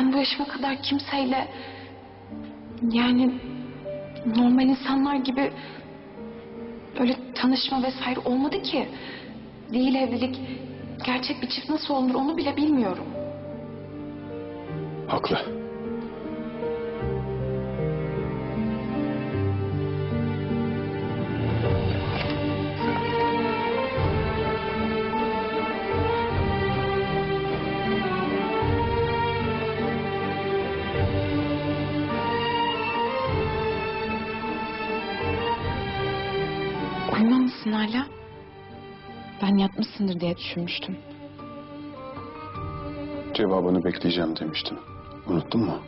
ben bu yaşıma kadar kimseyle yani normal insanlar gibi öyle tanışma vesaire olmadı ki. Değil evlilik. Gerçek bir çift nasıl olunur onu bile bilmiyorum. Haklı. Uyumamışsın hala. Ben yatmışsındır diye düşünmüştüm. Cevabını bekleyeceğim demiştin. Unuttun mu?